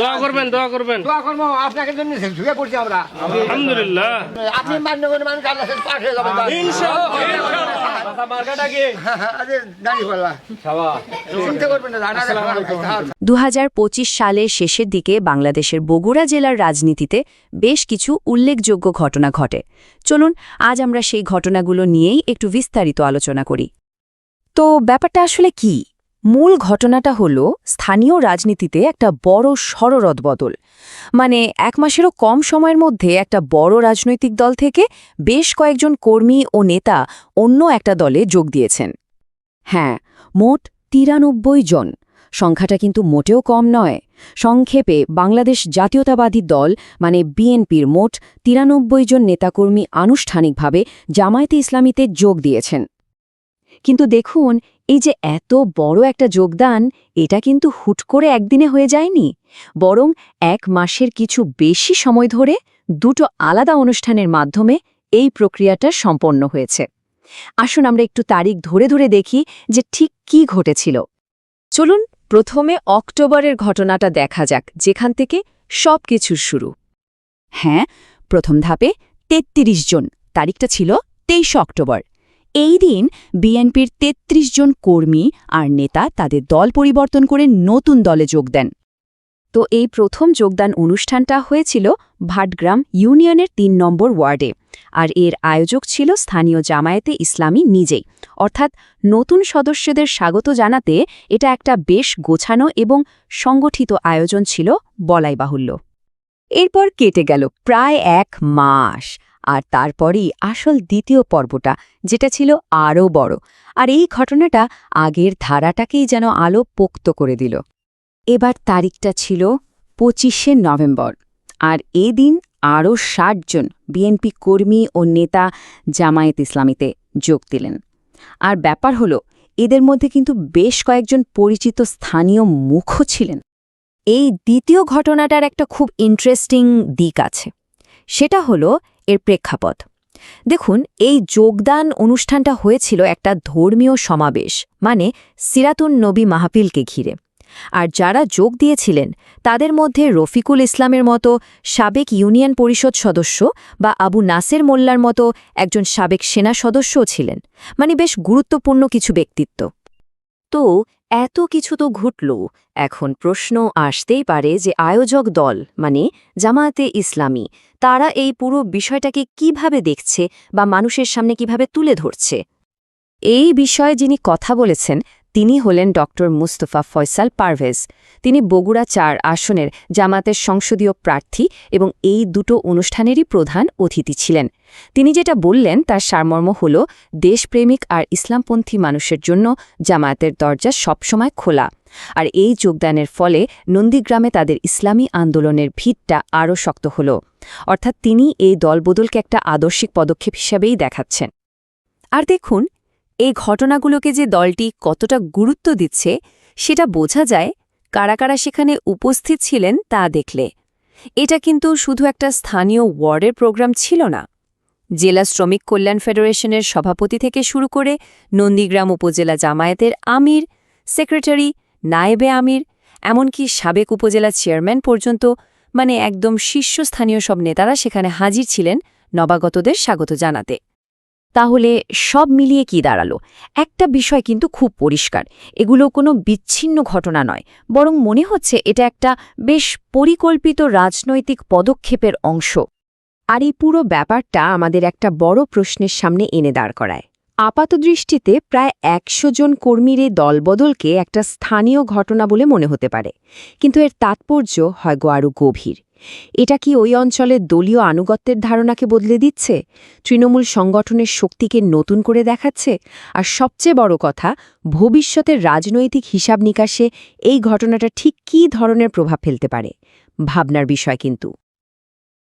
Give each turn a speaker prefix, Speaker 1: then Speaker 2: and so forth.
Speaker 1: দোয়া করবেন দোয়া করবেন
Speaker 2: দোয়া করব, আপনাকে জন্য ঝুঁকে আমরা।
Speaker 1: আলহামদুলিল্লাহ
Speaker 2: আপনি মান্যগণ্য মানুষ আল্লাহ পাঠিয়ে যাবেন। দু হাজার
Speaker 3: পঁচিশ সালের শেষের দিকে বাংলাদেশের বগুড়া জেলার রাজনীতিতে বেশ কিছু উল্লেখযোগ্য ঘটনা ঘটে। চলুন আজ আমরা সেই ঘটনাগুলো নিয়েই একটু বিস্তারিত আলোচনা করি। তো ব্যাপারটা আসলে কি? মূল ঘটনাটা হল স্থানীয় রাজনীতিতে একটা বড় সররদ বদল। মানে এক মাসেরও কম সময়ের মধ্যে একটা বড় রাজনৈতিক দল থেকে বেশ কয়েকজন কর্মী ও নেতা অন্য একটা দলে যোগ দিয়েছেন। হ্যাঁ মোট তিরানব্বই জন। সংখ্যাটা কিন্তু মোটেও কম নয়। সংক্ষেপে, বাংলাদেশ জাতীয়তাবাদী দল মানে বিএনপির মোট তিরানব্বই জন নেতাকর্মী আনুষ্ঠানিকভাবে জামায়াতে ইসলামীতে যোগ দিয়েছেন। কিন্তু দেখুন এই যে এত বড় একটা যোগদান, এটা কিন্তু হুট করে একদিনে হয়ে যায়নি। বরং এক মাসের কিছু বেশি সময় ধরে দুটো আলাদা অনুষ্ঠানের মাধ্যমে এই প্রক্রিয়াটা সম্পন্ন হয়েছে। আসুন আমরা একটু তারিখ ধরে ধরে দেখি যে ঠিক কি ঘটেছিল। চলুন, প্রথমে অক্টোবরের ঘটনাটা দেখা যাক, যেখান থেকে সব কিছুর শুরু। হ্যাঁ প্রথম ধাপে ৩৩ জন, তারিখটা ছিল তেইশ অক্টোবর। এই দিন বিএনপির ৩৩ জন কর্মী আর নেতা তাদের দল পরিবর্তন করে নতুন দলে যোগ দেন। তো এই প্রথম যোগদান অনুষ্ঠানটা হয়েছিল ভাটগ্রাম ইউনিয়নের তিন নম্বর ওয়ার্ডে আর এর আয়োজক ছিল স্থানীয় জামায়াতে ইসলামী নিজেই। অর্থাৎ নতুন সদস্যদের স্বাগত জানাতে এটা একটা বেশ গোছানো এবং সংগঠিত আয়োজন ছিল বলাই বাহুল্য। এরপর কেটে গেল প্রায় এক মাস। আর তারপরেই আসল দ্বিতীয় পর্বটা, যেটা ছিল আরও বড়। আর এই ঘটনাটা আগের ধারাটাকেই যেন আলো পোক্ত করে দিল। এবার তারিখটা ছিল পঁচিশে নভেম্বর। আর এই দিন আরও ষাটজন বিএনপি কর্মী ও নেতা জামায়াত ইসলামীতে যোগ দিলেন। আর ব্যাপার হলো, এদের মধ্যে কিন্তু বেশ কয়েকজন পরিচিত স্থানীয় মুখও ছিলেন। এই দ্বিতীয় ঘটনাটার একটা খুব ইন্টারেস্টিং দিক আছে। সেটা হলো এর প্রেক্ষাপট। দেখুন, এই যোগদান অনুষ্ঠানটা হয়েছিল একটা ধর্মীয় সমাবেশ মানে সিরাতুন নবী মাহফিলকে ঘিরে। আর যারা যোগ দিয়েছিলেন, তাদের মধ্যে রফিকুল ইসলামের মতো সাবেক ইউনিয়ন পরিষদ সদস্য বা আবু নাসের মোল্লার মতো একজন সাবেক সেনা সদস্যও ছিলেন। মানে বেশ গুরুত্বপূর্ণ কিছু ব্যক্তিত্ব। তো এত কিছু তো ঘটল। এখন প্রশ্ন আসতেই পারে যে আয়োজক দল মানে জামায়াতে ইসলামী, তারা এই পুরো বিষয়টাকে কীভাবে দেখছে বা মানুষের সামনে কীভাবে তুলে ধরছে? এই বিষয়ে যিনি কথা বলেছেন তিনি হলেন ড মুস্তফা ফয়সাল পারভেজ। তিনি বগুড়া চার আসনের জামাতের সংসদীয় প্রার্থী এবং এই দুটো অনুষ্ঠানেরই প্রধান অতিথি ছিলেন। তিনি যেটা বললেন, তার সারমর্ম হল, দেশপ্রেমিক আর ইসলামপন্থী মানুষের জন্য জামায়াতের দরজা সবসময় খোলা। আর এই যোগদানের ফলে নন্দীগ্রামে তাদের ইসলামী আন্দোলনের ভিতটা আরও শক্ত হল। অর্থাৎ তিনি এই দলবদলকে একটা আদর্শিক পদক্ষেপ হিসাবেই দেখাচ্ছেন। আর দেখুন এই ঘটনাগুলোকে যে দলটি কতটা গুরুত্ব দিচ্ছে, সেটা বোঝা যায় কারা কারা সেখানে উপস্থিত ছিলেন তা দেখলে। এটা কিন্তু শুধু একটা স্থানীয় ওয়ার্ডের প্রোগ্রাম ছিল না। জেলা শ্রমিক কল্যাণ ফেডারেশনের সভাপতি থেকে শুরু করে নন্দীগ্রাম উপজেলা জামায়াতের আমির, সেক্রেটারি নায়েবে আমির, এমনকি সাবেক উপজেলা চেয়ারম্যান পর্যন্ত মানে একদম শীর্ষস্থানীয় সব নেতারা সেখানে হাজির ছিলেন নবাগতদের স্বাগত জানাতে। তাহলে সব মিলিয়ে কি দাঁড়াল? একটা বিষয় কিন্তু খুব পরিষ্কার। এগুলো কোনো বিচ্ছিন্ন ঘটনা নয়। বরং মনে হচ্ছে এটা একটা বেশ পরিকল্পিত রাজনৈতিক পদক্ষেপের অংশ। আর এই পুরো ব্যাপারটা আমাদের একটা বড় প্রশ্নের সামনে এনে দাঁড় করায়। আপাতদৃষ্টিতে প্রায় একশো জন কর্মীর এই দলবদলকে একটা স্থানীয় ঘটনা বলে মনে হতে পারে। কিন্তু এর তাৎপর্য হয় গো আরও গভীর। এটা কি ওই অঞ্চলের দলীয় আনুগত্যের ধারণাকে বদলে দিচ্ছে? তৃণমূল সংগঠনের শক্তিকে নতুন করে দেখাচ্ছে? আর সবচেয়ে বড় কথা, ভবিষ্যতের রাজনৈতিক হিসাব নিকাশে এই ঘটনাটা ঠিক কী ধরনের প্রভাব ফেলতে পারে? ভাবনার বিষয় কিন্তু।